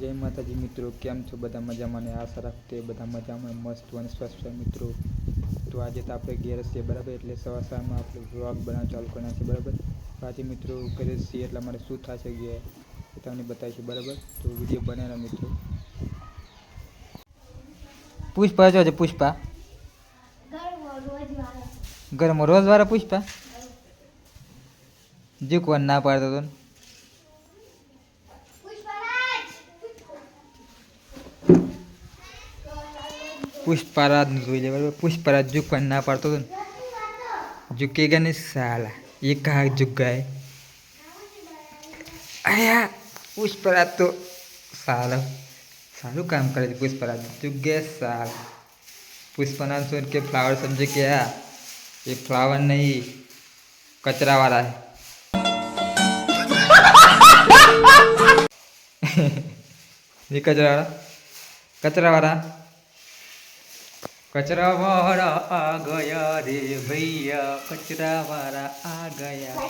જય માતાજી મિત્રો કેમ છો બધા મજામાં ને આશા રાખતે બધા મજામાં મસ્ત અને સ્વસ્થ મિત્રો. તો આજે તો આપણે ઘેર છીએ બરાબર? એટલે સવાર સવારમાં આપણે વ્લોગ બનાવવા ચાલુ કરવાના છે બરાબર? આજે મિત્રો ઘરે છીએ એટલા માટે શું થશે ઘેર એ તમને બતાવીશું બરાબર? તો વીડિયો બનાવેલા મિત્રો. પુષ્પા જો છે પુષ્પા. ઘરમાં રોજ વાળા પુષ્પા જીકવાન ના પાડતો તો ને. पुष्पराज बोले पुष्पराज जुग पढ़ना पड़ता था तो. झुकेगा नहीं साला. ये कहा झुक गए पुष्पराज तो. साल. सालों काम करे पुष्पराज झुक गए साल. पुष्पराज सुन के फ्लावर समझे क्या? ये फ्लावर नहीं. कचरा वाला है ये कचरा वाला? कचरा वाला? કચરા વાળા આ ગયા રે ભૈયા કચરા વાળા આ ગયા.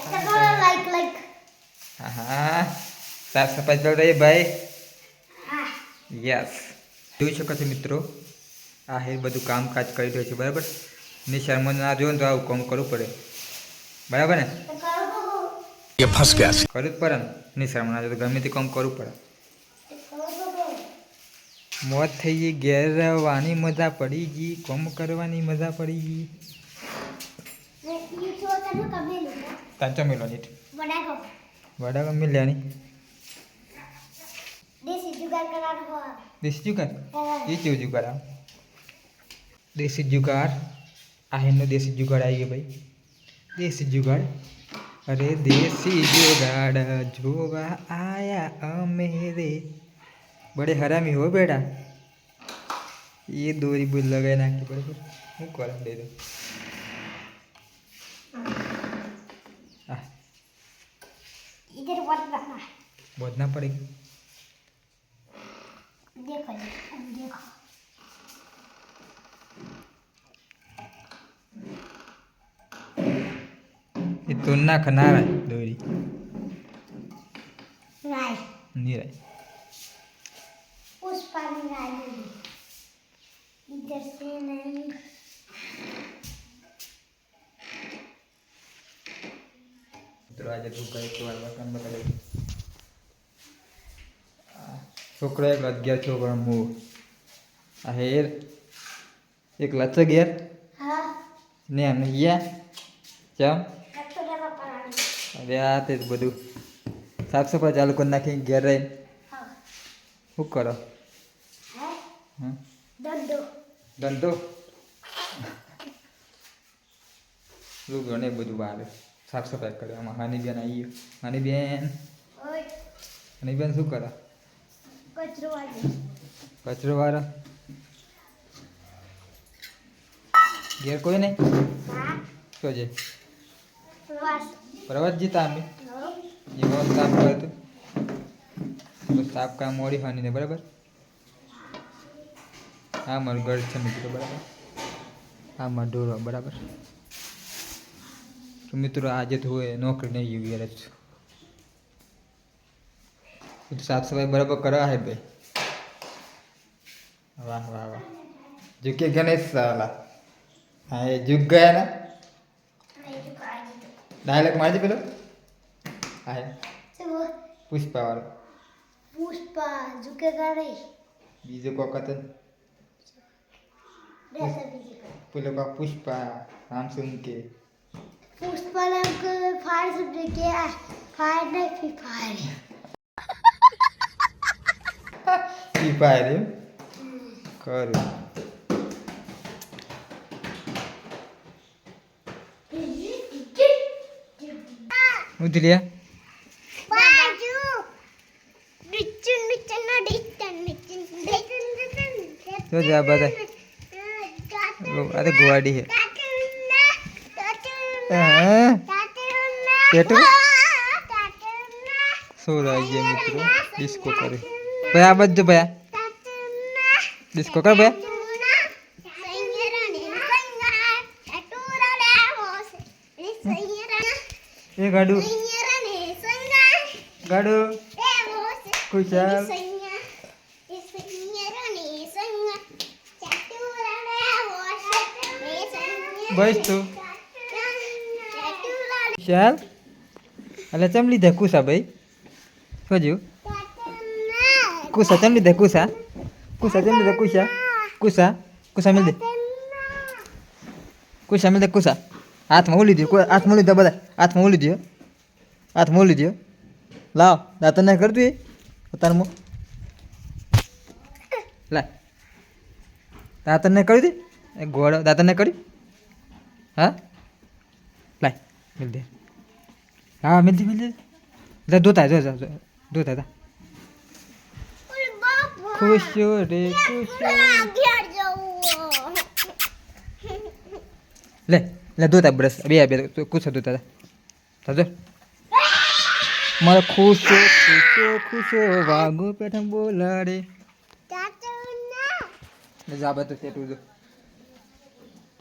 લાઈક લાઈક હા સાફ સફાઈ ચાલ રહી ભાઈ. યસ જોઈ શકો છો મિત્રો આ હે બધું કામકાજ કરી રહ્યો છે બરાબર? ને શર્મા ના જોયું તો આવું કામ કરવું પડે. બરાબર ને? યા ફસ ગયા કરવું જ પડે ને શર્મા ના જો ગમે તે કામ કરવું પડે. મોત થઈ ગઈ ઘેર રહેવાની મજા પડી ગઈ, કોમ કરવાની મજા પડી ગઈ. તાચો મેલો નીટ વડા મિલ્યાની. દેશી જુગાર? એ કેવું જુગાર આ દેશી જુગાર? આ દેશી જુગાડ આવી ગયો ભાઈ. દેશી જુગાડ અરે દેશી જુગાડ જોવા આયા અમે રે. બડે હરામી હો બેટા એ દોરી બોલ લગાવી નાખી બરાબર હું કરમ દે દો આ બોધ ના પડી देखो देखो એ તો નાખ ના રાય દોરી राय નહીં રાય उस पानी राय इधर से नहीं મિત્રો આજે તું કઈ તો વાર કામ બતાવી છોકરો એક અગિયાર છોકરો મૂવ આ હેર એક લચ્છ ઘેર हाँ ને એમ ગયા ચમ कटो डबा पानी અરે આ તે જ બધું સાફ સફાઈ ચાલુ કરી નાખી ઘેર રહીને हाँ શું કરો ધંધો. ધંધો? શું ઘણે બધું વારે સાફ સફાઈ કરે. આમાં હાનીબેન આવીએ હાનીબેન? હાનીબેન શું કરે? કચરો વાળા? ઘેર કોઈ નહીં? શું છે? પ્રવાસ. જીતા અમે? જે બહુ સાફ કરતું સાફ કામ મોડી હાની ને બરાબર? આ મારું ઘર છે મિત્રો બરાબર? આ મારો ઢોરો બરાબર? તો મિત્રો આજે તો હોય નોકરી નહીં ગયું યાર જ સાફ સફાઈ બરાબર કરવા હે ભાઈ. વાહ વાહ વાહ. જુકે ગણેશ સાલા હા એ જુગ ગયા ને? ડાયલેક મારી પેલો. હા પુષ્પા વાળો પુષ્પા જુકે ગણેશ? બીજો કોક પેલો કા પુષ્પા નામ સુન કે પુષ્પા નામ કે ફાયર સબ્જેક્ટ કે ફાયર ને ફ્રી ફાયર ફ્રી ફાયર જો જા બધા આ તો ગુવાડી હે હા પેટું શું રહી ગયા મિત્રો ડિસ્કો કરે ભાઈ આ બધું ભાઈ ડિસ્કો કર ભાઈ એ ગાડું ગાડું ખુશાલ બસ તું. ચાલ. એટલે ચમ લીધા કુસા ભાઈ? શું કુસા, ચમ લીધા કુસા? કુસા, ચમ લીધા કુસા? કુસા કુસા મિલ દે. કુસા મિલ દે કુસા. હાથમાં ઓલી દો હાથમાં ઓલી દો બધા હાથમાં ઓલી દો હાથમાં ઓલી દો લાવ દાંતન ના કરતું એ? પોતાનું લા દાંતન ને કરી દે? ગોળ દાંતન ને કરી હા? લાય મિલ દે. હા મિલ દે મિલ દે. જા ધોતા જો જો જો, ધોતા જા. ખુશો રે ખુશો લે લે ધોતા બ્રશ. બે બે કુછો ધોતા જા. જો મારા ખુશો ખુશો ખુશો વાગો પેઠમ બોલાડે. જા બધું ટેટુ જો.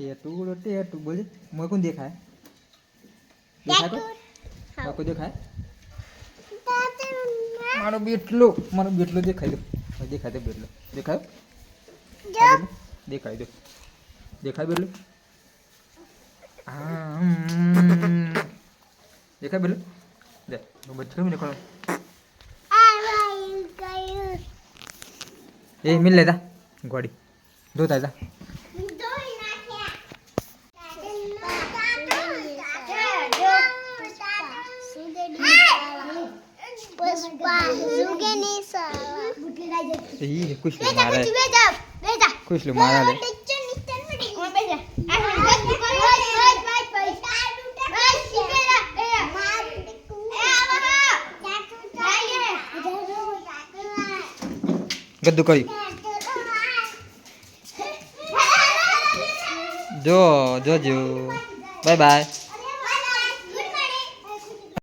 ટેટુ ટેટુ બોલે. મોય કોણ દેખાય? દેખાય કોઈ? બાપુ દેખાય મારો બેટલો મારો બેટલો દેખાય દો. દેખાય દો બેટલો. દેખાય દેખાય દો. દેખાય બેટલો? હા. દેખાય બેટલો? દે બચ્ચો મને કોણ એ મિલ લેતા ગોડી ધોતા જા એ કુછલું મારે કુછલું મારા લે ગદ્દુ કર્યું જો જોજો બાય બાય